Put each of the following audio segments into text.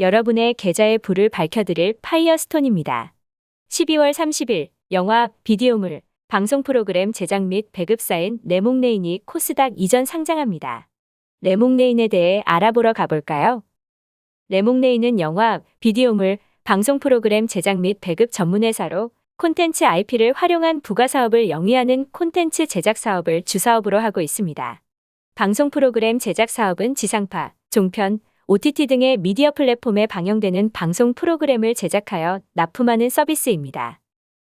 여러분의 계좌의 불을 밝혀드릴 파이어스톤입니다. 12월 30일 영화 비디오물 방송 프로그램 제작 및 배급사인 레몽레인이 코스닥 이전 상장합니다. 레몽레인에 대해 알아보러 가볼까요? 레몽레인은 영화 비디오물 방송 프로그램 제작 및 배급 전문회사로 콘텐츠 IP를 활용한 부가 사업을 영위하는 콘텐츠 제작 사업을 주사업으로 하고 있습니다. 방송 프로그램 제작 사업은 지상파, 종편, OTT 등의 미디어 플랫폼에 방영되는 방송 프로그램을 제작하여 납품하는 서비스입니다.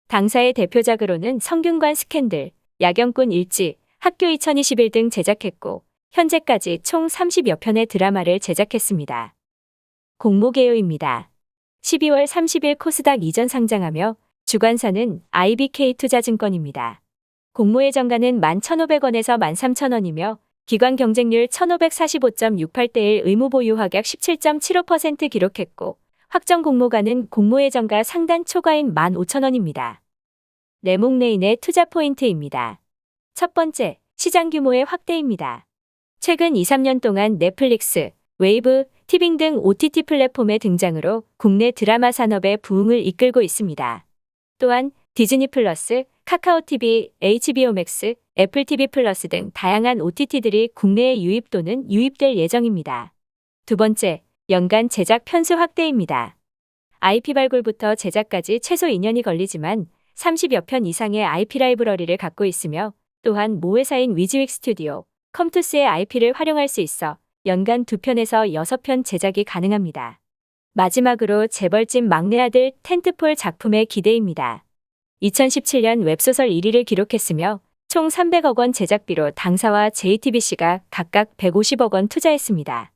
당사의 대표작으로는 성균관 스캔들, 야경꾼 일지, 학교 2021 등 제작했고, 현재까지 총 30여 편의 드라마를 제작했습니다. 공모개요입니다. 12월 30일 코스닥 이전 상장하며 주관사는 IBK 투자증권입니다. 공모의 정가는 11,500원에서 13,000원이며 기관 경쟁률 1545.68대 1 의무 보유 확약 17.75% 기록했고 확정 공모가는 공모의 정가 상단 초과인 15,000원입니다. 레몽 레인의 투자 포인트입니다. 첫 번째, 시장 규모의 확대입니다. 최근 2, 3년 동안 넷플릭스, 웨이브, 티빙 등 OTT 플랫폼의 등장으로 국내 드라마 산업의 부흥을 이끌고 있습니다. 또한 디즈니 플러스, 카카오 TV, HBO 맥스, 애플 TV 플러스 등 다양한 OTT들이 국내에 유입 또는 유입될 예정입니다. 두 번째, 연간 제작 편수 확대입니다. IP 발굴부터 제작까지 최소 2년이 걸리지만 30여 편 이상의 IP 라이브러리를 갖고 있으며 또한 모 회사인 위즈윅 스튜디오, 컴투스의 IP를 활용할 수 있어 연간 2편에서 6편 제작이 가능합니다. 마지막으로 재벌집 막내 아들 텐트폴 작품의 기대입니다. 2017년 웹소설 1위를 기록했으며 총 300억 원 제작비로 당사와 JTBC가 각각 150억 원 투자했습니다.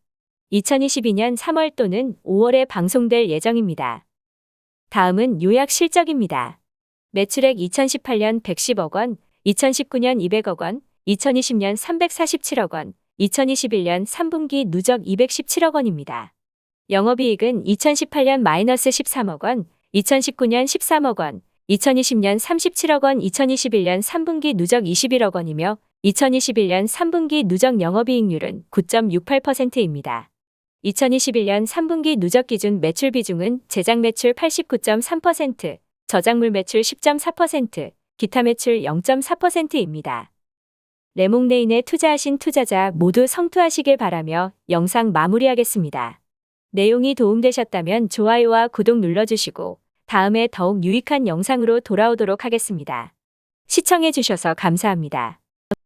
2022년 3월 또는 5월에 방송될 예정입니다. 다음은 요약 실적입니다. 매출액 2018년 110억 원, 2019년 200억 원, 2020년 347억 원, 2021년 3분기 누적 217억 원입니다. 영업이익은 2018년 마이너스 13억 원, 2019년 13억 원, 2020년 37억 원, 2021년 3분기 누적 21억 원이며 2021년 3분기 누적 영업이익률은 9.68%입니다. 2021년 3분기 누적 기준 매출 비중은 제작 매출 89.3%, 저작물 매출 10.4%, 기타 매출 0.4%입니다. 레몽레인에 투자하신 투자자 모두 성투하시길 바라며 영상 마무리하겠습니다. 내용이 도움되셨다면 좋아요와 구독 눌러주시고 다음에 더욱 유익한 영상으로 돌아오도록 하겠습니다. 시청해주셔서 감사합니다.